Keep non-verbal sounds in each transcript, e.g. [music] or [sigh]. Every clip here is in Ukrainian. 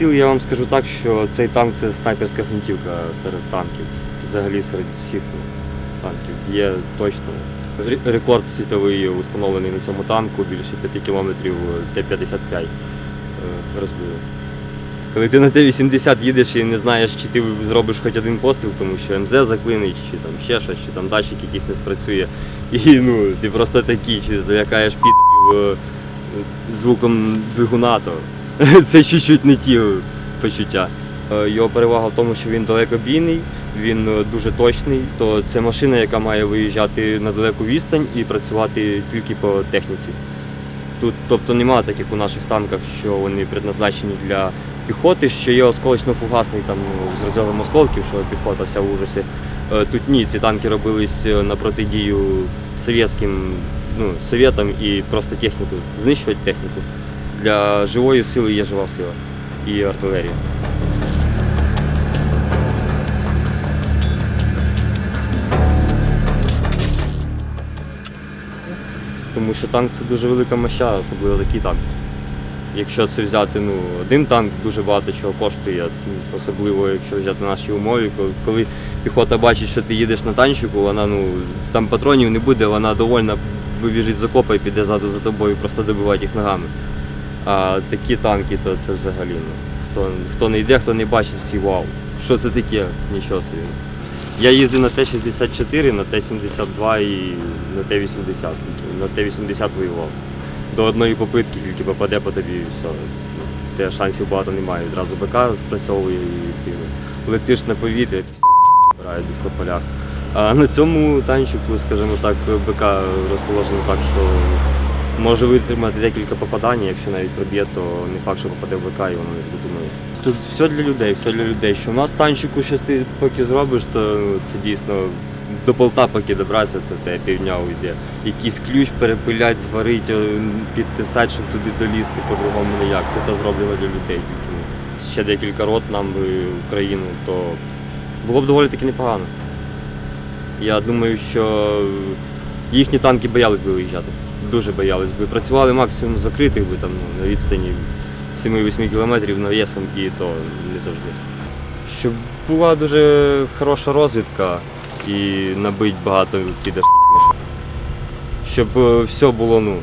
Тіл, Я вам скажу так, що цей танк це снайперська гвинтівка серед танків. Взагалі серед всіх ну, танків. Є точно рекорд світовий установлений на цьому танку, більше 5 кілометрів Т-55 е, розбили. Коли ти на Т-80 їдеш і не знаєш, чи ти зробиш хоч один постріл, тому що МЗ заклинить, чи там ще щось, чи там датчик якийсь не спрацює. І ну, ти просто такий, чи злякаєш підів е, звуком двигуна, то [laughs] це чуть-чуть не ті почуття. Е, Його перевага в тому, що він далекобійний, він е, дуже точний. То це машина, яка має виїжджати на далеку відстань і працювати тільки по техніці. Тут, тобто немає таких у наших танках, що вони предназначені для піхоти, що є осколочно-фугасний там з розрядом осколків, що піхота вся в ужасі. Е, Тут ні, ці танки робились е, на протидію совєтським ну, совєтам і просто техніку, знищувати техніку. Для живої сили є жива сила і артилерія. Тому що танк це дуже велика моща, особливо такий танк. Якщо це взяти ну, один танк, дуже багато чого коштує, ну, особливо якщо взяти наші умови, коли, піхота бачить, що ти їдеш на танчику, вона ну, там патронів не буде, вона довольна вибіжить з окопа і піде ззаду за тобою, просто добивати їх ногами. А такі танки, то це взагалі. Ну, хто, хто не йде, хто не бачить всі вау. Що це таке? Нічого собі. Я їздив на Т-64, на Т-72 і на Т-80. На Т-80 воював. До одної попитки тільки попаде по тобі і все. Ну, Те шансів багато немає. Відразу БК спрацьовує і ти летиш на повітря, збирає десь по полях. А на цьому танчику, скажімо так, БК розположено так, що може витримати декілька попадань, якщо навіть проб'є, то не факт, що попаде в БК і воно не здетонує. Тут все для людей, все для людей. Що в нас танчику щось ти поки зробиш, то ну, це дійсно до болта поки добратися, це в тебе півдня уйде. Якийсь ключ перепилять, зварить, е, підтисати, щоб туди долізти, по-другому ніяк. Тут зроблено для людей. Ще декілька рот нам в Україну, то було б доволі таки непогано. Я думаю, що їхні танки боялись би виїжджати. Дуже боялись би. Працювали максимум закритих би там ну, на відстані 7-8 кілометрів навісом і то не завжди. Щоб була дуже хороша розвідка і набить багато мішок. Щоб е, все було ну,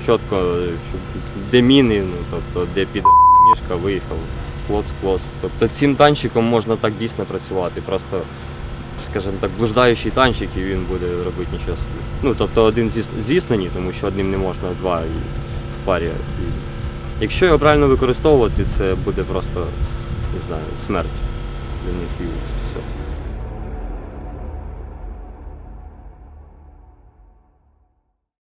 чітко, щоб де міни, ну, тобто де підерська мішка виїхав, плоц-плоц. Тобто цим танчиком можна так дійсно працювати. Просто скажімо так, блуждаючий танчик, і він буде робити нічого собі. Ну, тобто один, звісно, ні, тому що одним не можна, два і в парі. І якщо його правильно використовувати, це буде просто, не знаю, смерть для них і. Все.